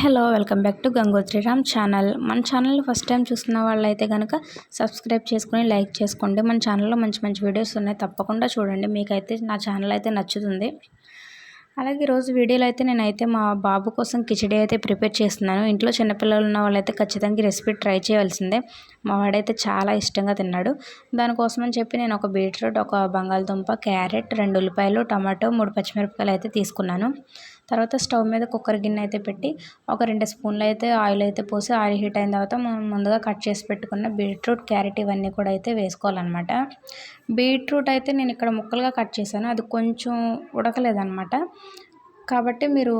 Hello welcome back to Gangotriram channel. మన channel first time చూస్తున్న వాళ్ళైతే కనుక సబ్స్క్రైబ్ చేసుకుని లైక్ చేసుకోండి. మన ఛానల్లో మంచి మంచి వీడియోస్ ఉన్నాయి. తప్పకుండా చూడండి. మీకైతే నా ఛానల్ అయితే నచ్చుతుంది. అలాగే ఈరోజు వీడియోలో అయితే నేనైతే మా బాబు కోసం కిచడీ అయితే ప్రిపేర్ చేస్తున్నాను. ఇంట్లో చిన్నపిల్లలు ఉన్న వాళ్ళైతే ఖచ్చితంగా రెసిపీ ట్రై చేయవలసిందే. మా వాడైతే చాలా ఇష్టంగా తిన్నాడు. దానికోసం అని చెప్పి నేను ఒక బీట్రూట్ ఒక బంగాళదుంప క్యారెట్ రెండు ఉల్లిపాయలు టమాటో మూడు పచ్చిమిరపకాయలు అయితే తీసుకున్నాను. తర్వాత స్టవ్ మీద కుక్కర్ గిన్నె అయితే పెట్టి ఒక రెండు స్పూన్లు అయితే ఆయిల్ అయితే పోసి ఆయిల్ హీట్ అయిన తర్వాత మనం ముందుగా కట్ చేసి పెట్టుకున్న బీట్రూట్ క్యారెట్ ఇవన్నీ కూడా అయితే వేసుకోవాలన్నమాట. బీట్రూట్ అయితే నేను ఇక్కడ ముక్కలుగా కట్ చేశాను. అది కొంచెం ఉడకలేదన్నమాట. కాబట్టి మీరు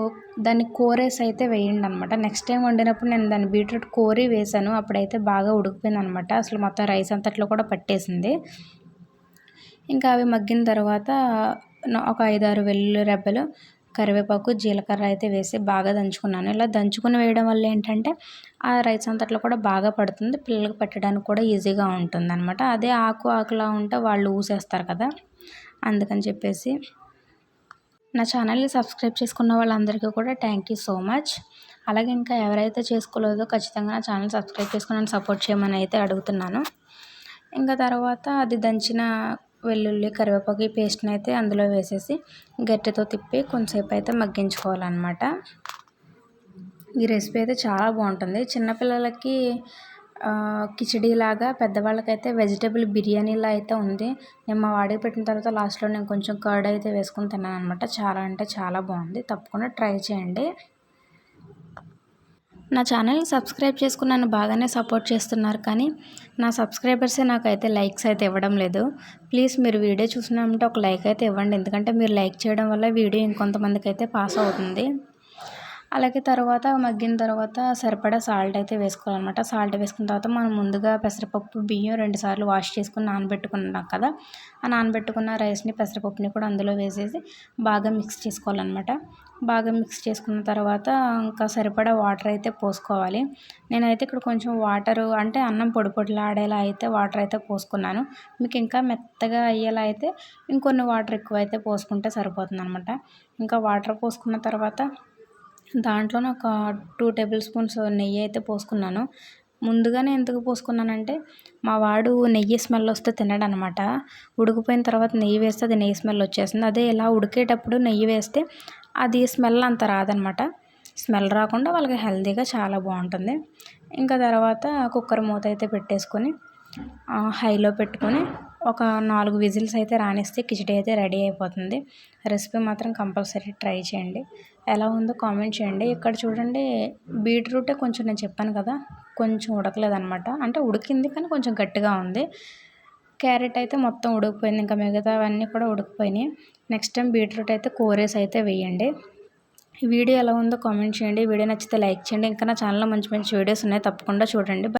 దాన్ని కోరేసి అయితే వేయండి అనమాట నెక్స్ట్ టైం వండినప్పుడు నేను దాన్ని బీట్రూట్ కోరి వేసాను అప్పుడైతే బాగా ఉడికిపోయింది అనమాట అసలు మొత్తం రైస్ అంతట్లో కూడా పట్టేసింది. ఇంకా అవి మగ్గిన తర్వాత ఒక ఐదారు వెల్లుల్లి రెబ్బలు కరివేపాకు జీలకర్ర అయితే వేసి బాగా దంచుకున్నాను. ఇలా దంచుకుని వేయడం వల్ల ఏంటంటే ఆ రైస్ అంతట్లో కూడా బాగా పడుతుంది. పిల్లలకు పెట్టడానికి కూడా ఈజీగా ఉంటుంది అనమాట అదే ఆకు ఆకులా ఉంటే వాళ్ళు ఊసేస్తారు కదా. అందుకని చెప్పేసి నా ఛానల్ని సబ్స్క్రైబ్ చేసుకున్న వాళ్ళందరికీ కూడా థ్యాంక్ యూ సో మచ్. అలాగే ఇంకా ఎవరైతే చేసుకోలేదో ఖచ్చితంగా నా ఛానల్ సబ్స్క్రైబ్ చేసుకుని సపోర్ట్ చేయమని అయితే అడుగుతున్నాను. ఇంకా తర్వాత అది దంచిన వెల్లుల్లి కరివేపాకు ఈ పేస్ట్ని అయితే అందులో వేసేసి గట్టితో తిప్పి కొంచెంసేపు అయితే మగ్గించుకోవాలన్నమాట. ఈ రెసిపీ అయితే చాలా బాగుంటుంది. చిన్నపిల్లలకి కిచడీ లాగా పెద్దవాళ్ళకైతే వెజిటేబుల్ బిర్యానీలా అయితే ఉంది. నేను మా వాడికి పెట్టిన తర్వాత లాస్ట్లో నేను కొంచెం కర్డ్ అయితే వేసుకుని తిన్నాను అనమాట చాలా అంటే చాలా బాగుంది. తప్పకుండా ట్రై చేయండి. నా ఛానల్ని సబ్స్క్రైబ్ చేసుకుని నన్ను బాగానే సపోర్ట్ చేస్తున్నారు కానీ నా సబ్స్క్రైబర్సే నాకైతే లైక్స్ అయితే ఇవ్వడం లేదు. ప్లీజ్ మీరు వీడియో చూసినామంటే ఒక లైక్ అయితే ఇవ్వండి. ఎందుకంటే మీరు లైక్ చేయడం వల్ల వీడియో ఇంకొంతమందికి అయితే పాస్ అవుతుంది. అలాగే తర్వాత మగ్గిన తర్వాత సరిపడా సాల్ట్ అయితే వేసుకోవాలన్నమాట. సాల్ట్ వేసుకున్న తర్వాత మనం ముందుగా పెసరపప్పు బియ్యం రెండుసార్లు వాష్ చేసుకుని నానబెట్టుకున్నాం కదా ఆ నానబెట్టుకున్న రైస్ని పెసరపప్పుని కూడా అందులో వేసేసి బాగా మిక్స్ చేసుకోవాలన్నమాట. బాగా మిక్స్ చేసుకున్న తర్వాత ఇంకా సరిపడా వాటర్ అయితే పోసుకోవాలి. నేనైతే ఇక్కడ కొంచెం వాటరు అంటే అన్నం పొడి పొడిలాడేలా అయితే వాటర్ అయితే పోసుకున్నాను. మీకు ఇంకా మెత్తగా అయ్యేలా అయితే ఇంకొన్ని వాటర్ ఎక్కువ అయితే పోసుకుంటే సరిపోతుంది అనమాట ఇంకా వాటర్ పోసుకున్న తర్వాత దాంట్లోనే ఒక టూ టేబుల్ స్పూన్స్ నెయ్యి అయితే పోసుకున్నాను. ముందుగానే ఎందుకు పోసుకున్నానంటే మా వాడు నెయ్యి స్మెల్ వస్తే తినడనమాట. ఉడికిపోయిన తర్వాత నెయ్యి వేస్తే అది నెయ్యి స్మెల్ వచ్చేస్తుంది. అదే ఇలా ఉడికేటప్పుడు నెయ్యి వేస్తే అది స్మెల్ అంత రాదనమాట. స్మెల్ రాకుండా వాళ్ళకి హెల్తీగా చాలా బాగుంటుంది. ఇంకా తర్వాత కుక్కర్ మూత అయితే పెట్టేసుకొని హైలో పెట్టుకొని ఒక నాలుగు విజిల్స్ అయితే రానిస్తే కిచడీ అయితే రెడీ అయిపోతుంది. రెసిపీ మాత్రం కంపల్సరీ ట్రై చేయండి. ఎలా ఉందో కామెంట్ చేయండి. ఇక్కడ చూడండి బీట్రూటే కొంచెం నేను చెప్పాను కదా కొంచెం ఉడకలేదనమాట అంటే ఉడికింది కానీ కొంచెం గట్టిగా ఉంది. క్యారెట్ అయితే మొత్తం ఉడికిపోయింది ఇంకా మిగతావన్నీ కూడా ఉడికిపోయినాయి. నెక్స్ట్ టైం బీట్రూట్ అయితే కోరేసి అయితే వేయండి. వీడియో ఎలా ఉందో కామెంట్ చేయండి. వీడియో నచ్చితే లైక్ చేయండి. ఇంకా నా ఛానల్లో మంచి మంచి వీడియోస్ ఉన్నాయి తప్పకుండా చూడండి.